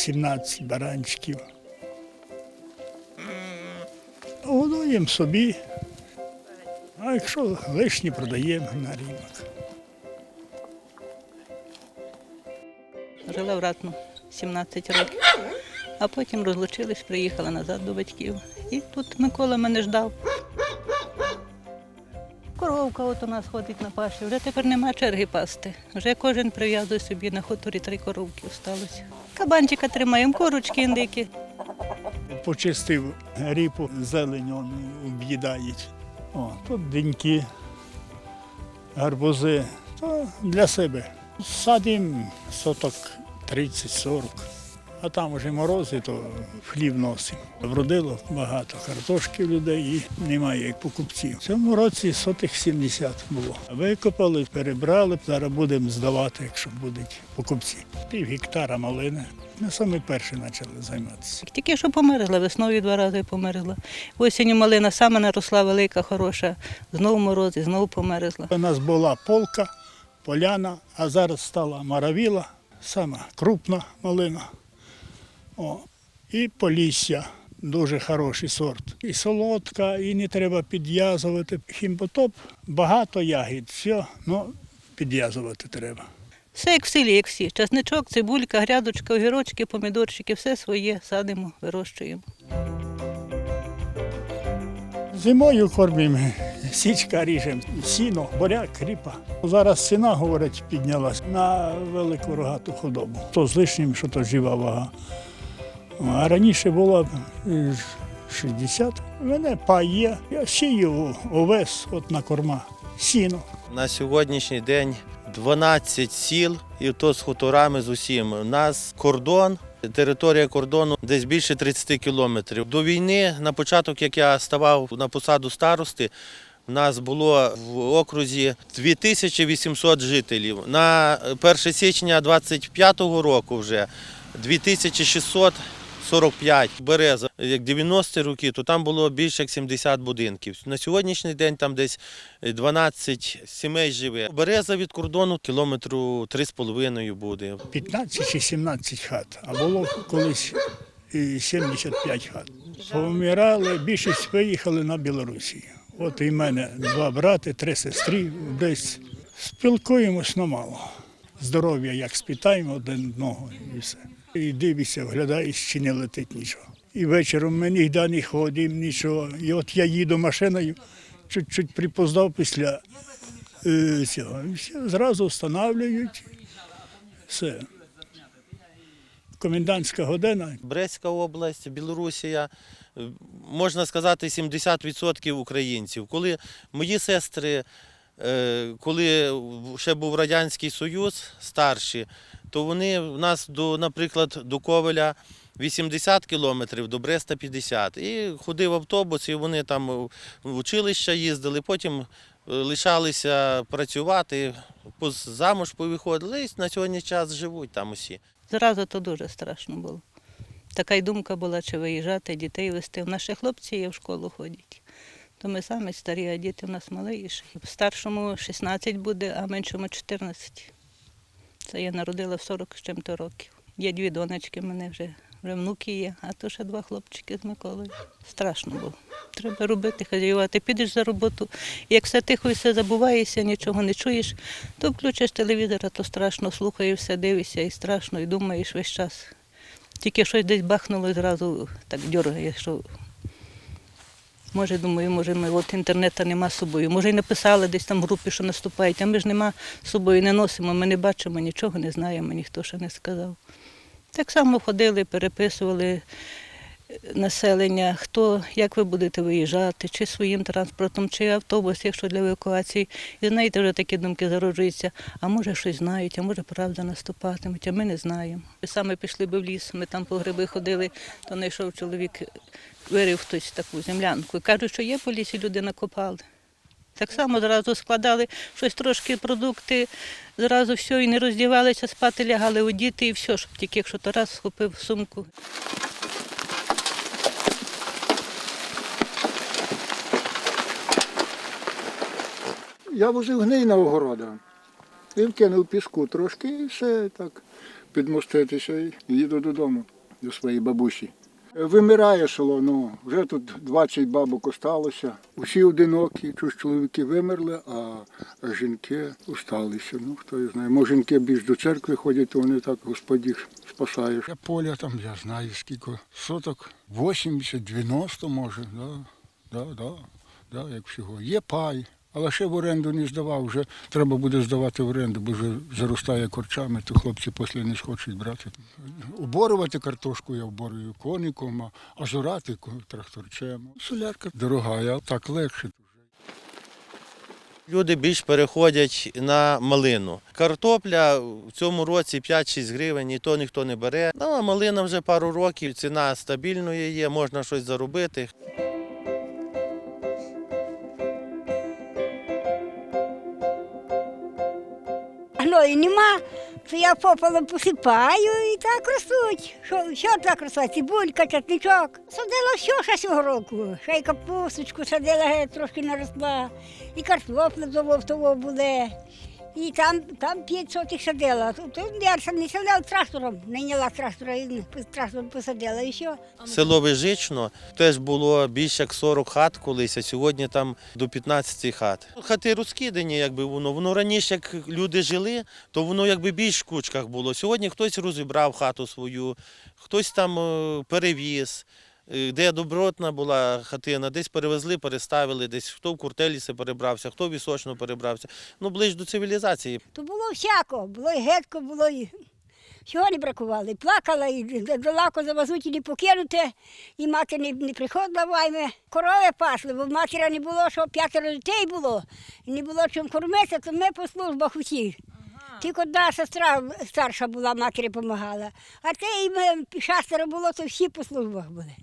17 баранчиків. Годуємо собі, а якщо лишні продаємо на ринок. Жила в Ратну 17 років, а потім розлучились, приїхала назад до батьків. І тут Микола мене ждав. Коровка от у нас ходить на паші, вже тепер нема черги пасти. Вже кожен прив'язує собі на хуторі три коровки осталось. Кабанчика тримаємо, корочки індики. Почистив ріпу, зелень он об'їдають. О, тут деньки, гарбузи, то для себе. Садимо соток 30-40. А там вже морози, то хліб носимо. Вродило багато картошки в людей і немає як покупців. В цьому році сотих 70 було. Викопали, перебрали, зараз будемо здавати, якщо будуть покупці. Пів гектара малини. Ми самі перші почали займатися. Тільки що померзла, весною два рази померзла. Осінню малина саме наросла велика, хороша, знову морози, знову померзла. У нас була полка, поляна, а зараз стала маравіла, сама крупна малина. О, і полісся, дуже хороший сорт. І солодка, і не треба підв'язувати. Хімботоп багато ягід, все, ну підв'язувати треба. Все як в селі, як всі. Часничок, цибулька, грядочка, огірочки, помідорчики, все своє садимо, вирощуємо. Зимою кормимо, січка ріжемо, сіно, буряк, кріпа. Зараз ціна, говорять, піднялась на велику рогату худобу. То з лишнім, що то жива вага. А раніше було е, 60. У мене пай є. Я сію овес от на корма, сіно. На сьогоднішній день 12 сіл, і то з хуторами з усім. У нас кордон, територія кордону десь більше 30 кілометрів. До війни, на початок, як я ставав на посаду старости, у нас було в окрузі 2800 жителів. На 1 січня 25 року вже 2600 45 береза, як 90-ті роки, то там було більше як 70 будинків. На сьогоднішній день там десь 12 сімей живе. Береза від кордону кілометру 3,5 буде. 15 чи 17 хат, а було колись 75 хат. Помирали, більшість виїхали на Білорусі. От і в мене два брати, три сестри, десь спілкуємось на мало. Здоров'я як спитаємо один одного і все. І дивишся, вглядаєш, чи не летить нічого. І вечором ми ніде не ходимо, нічого. І от я їду машиною, чуть-чуть припоздав після е, цього. І все, зразу встановлюють. Все. Комендантська година. Брестська область, Білорусія, е, можна сказати, 70% українців. Коли мої сестри, коли ще був Радянський Союз, старші, то вони в нас, до, наприклад, до Ковеля 80 кілометрів, до Бреста 50. І ходив автобус, і вони там в училища їздили, потім е, лишалися працювати, замуж повиходили, і на сьогодні час живуть там усі. Зразу то дуже страшно було. Така й думка була, чи виїжджати, дітей вести. Наші хлопці є в школу ходять. То ми самі старі, а діти в нас маліші. Старшому 16 буде, а меншому 14. Це я народила в 40 з чим-то років. Є дві донечки, мене вже, вже внуки є, а то ще два хлопчики з Миколою. Страшно було. Треба робити, хазяювати. Підеш за роботу, як все тихо і все забуваєшся, нічого не чуєш, то включиш телевізор, а то страшно, слухаєш все, дивишся і страшно, і думаєш весь час. Тільки щось десь бахнуло і зразу так дергає, що може, думаю, може, ми от інтернету нема з собою. Може, і написали десь там в групі, що наступають, а ми ж нема з собою, не носимо, ми не бачимо, нічого не знаємо, ніхто ще не сказав. Так само ходили, переписували населення, хто, як ви будете виїжджати, чи своїм транспортом, чи автобус, якщо для евакуації. І знаєте, вже такі думки зароджуються, а може щось знають, а може правда наступатимуть, а ми не знаємо. Ми саме пішли би в ліс, ми там по гриби ходили, то знайшов чоловік, вирив хтось таку землянку. Кажуть, що є по лісі, люди накопали. Так само зразу складали щось трошки продукти, зразу все і не роздівалися, спати лягали у діти і все, щоб тільки якщо то раз схопив сумку. Я возив гний на огорода. І вкинув піску трошки і все так підмоститися і їду додому до своєї бабусі. Вимирає село, ну вже тут 20 бабок осталося. Усі одинокі, чогось чоловіки вимерли, а жінки осталися. Ну хто їх знає. Може, жінки більш до церкви ходять, то вони так Господь їх спасає. Я поля там, я знаю скільки соток, 80-90 може, да, да, да, да, як всього. Є пай. Але ще в оренду не здавав, вже треба буде здавати в оренду, бо вже заростає корчами, то хлопці після не схочуть брати. Оборувати картошку я оборую коником, а- зорати тракторцем. Солярка дорога, а так легше. Люди більш переходять на малину. Картопля в цьому році 5-6 гривень, і то ніхто не бере. Ну, а малина вже пару років, ціна стабільною є, можна щось заробити. Гною нема, то я попелом посипаю і так ростуть. Що, що так росла? Цибулька, часничок. Садила все ще цього року. Ще й капусточку садила, трошки наросла. І картопля до того буде. І там, там п'ять сотих садила. Тут я сам не садила трактором, найняла трактора і трактором посадила. І що? Село Вижично теж було більше як 40 хат колись, а сьогодні там до 15 хат. Хати розкидані, якби воно. Воно раніше, як люди жили, то воно якби більш в кучках було. Сьогодні хтось розібрав хату свою, хтось там е, перевіз. Е, Де добротна була хатина, десь перевезли, переставили, десь хто в Куртеліси перебрався, хто в Вісочну перебрався. Ну, ближ до цивілізації. То було всяко, було і гетко, було і всього не бракувало. І плакала, і далеко завезуть, і не покинути, і мати не, не приходила вайми. Корови пасли, бо матері не було, що п'ятеро дітей було, і не було чим кормити, то ми по службах усі. Тільки одна сестра старша була, матері допомагала. А те і ми шестеро було, то всі по службах були.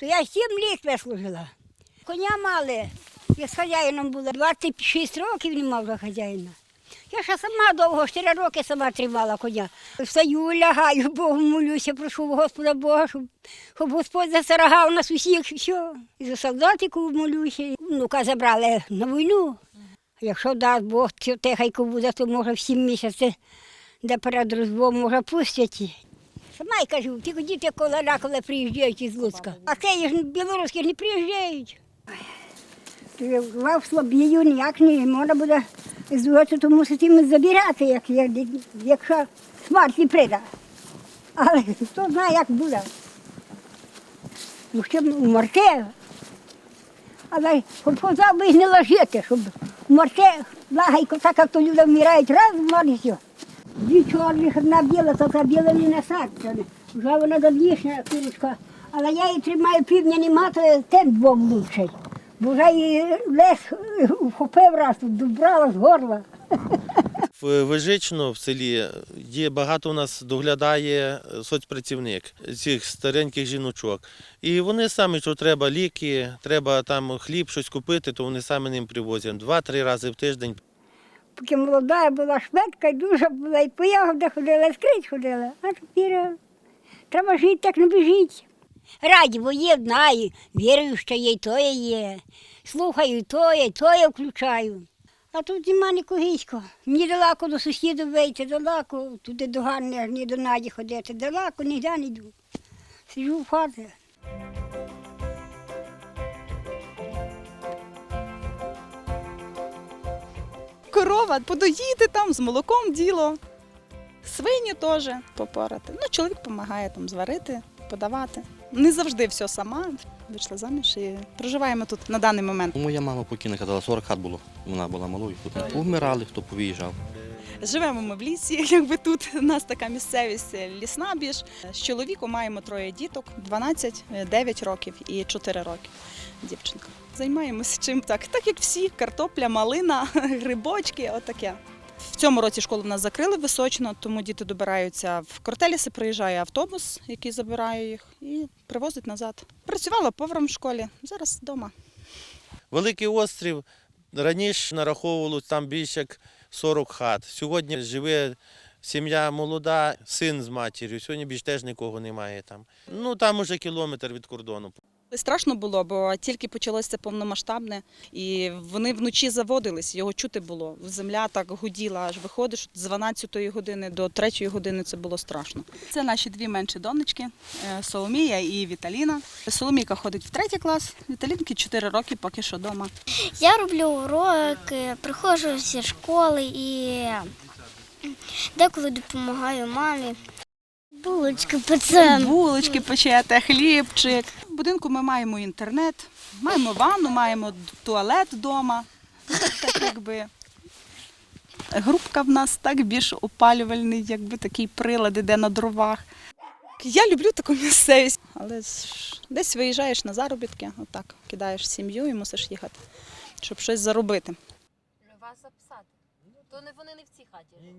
То я сім літ вислужила. Коня мали. Я з хазяїном була 26 років не мав хазяїна. Я ще сама довго, 4 роки сама тримала коня. Встаю, лягаю, Богу молюся, прошу Господа Бога, щоб, щоб Господь застерегав нас усіх, все. І за солдатику молюся. Внука забрали на війну. Якщо дасть Бог тихайко буде, то може в 7 місяців, де перед Різдвом може пустять. Сама й кажу, тільки діти коли коли приїжджають із Луцька. А це ж білоруські не приїжджають. Лав слабію ніяк не можна буде звати, то мусить їм забирати, як, як, якщо смерть не прийде. Але хто знає, як буде. Ну, вмерти. Але щоб позав би не ложити, щоб вмерти, благайко, так як то люди вмирають, раз вмерти. Дві чорних, одна біла, то та біла не насадка. Вже вона давнішня курочка. Але я її тримаю півдня нема, то тим двом лучший. Бо вже її лес вхопив раз, добрала з горла. В Вижично в селі є багато у нас доглядає соцпрацівник цих стареньких жіночок. І вони самі, що треба ліки, треба там хліб, щось купити, то вони самі ним привозять два-три рази в тиждень. Поки молода була шведка, дуже була, і по ягодах ходила, і скрізь ходила. А тепер треба жити, так не біжіть. Раді, бо є, знаю, вірю, що є, і то є. Слухаю, то є, то я включаю. А тут нема нікогісько. Ні далеко до сусідів вийти, далеко, туди до Ганни, ні до Наді ходити, далеко, ніде не йду. Сиджу в хаті. Корова, подоїти там, з молоком діло. Свині теж попорати. Ну, чоловік допомагає там зварити, подавати. Не завжди все сама. Вийшла заміж і проживаємо тут на даний момент. Моя мама покійна казала, 40 хат було. Вона була малою. Тут повмирали, хто повиїжджав. Живемо ми в лісі, якби тут у нас така місцевість е, лісна біж. З чоловіком маємо троє діток: 12, е, 9 років і 4 роки. Дівчинка. Займаємося чим так. Так як всі, картопля, малина, грибочки, отаке. В цьому році школу в нас закрили височно, тому діти добираються в Кортеліси, приїжджає автобус, який забирає їх, і привозить назад. Працювала поваром в школі, зараз вдома. Великий острів раніше нараховувало там більше як 40 хат. Сьогодні живе сім'я молода, син з матір'ю. Сьогодні більш теж нікого немає там. Ну там уже кілометр від кордону. Страшно було, бо тільки почалося повномасштабне, і вони вночі заводились, його чути було. Земля так гуділа, аж виходиш з 12 години до 3 години це було страшно. Це наші дві менші донечки е, Соломія і Віталіна. Соломійка ходить в третій клас, Віталінки 4 роки, поки що вдома. Я роблю уроки, приходжу зі школи і деколи допомагаю мамі. Булочки печем. Булочки печете, хлібчик. В будинку ми маємо інтернет, маємо ванну, маємо туалет вдома. Так якби. Грубка в нас так більш опалювальний, якби такий прилад іде на дровах. Я люблю таку місцевість, але десь виїжджаєш на заробітки, отак кидаєш сім'ю і мусиш їхати, щоб щось заробити. Вас записати. То не вони не в цій хаті.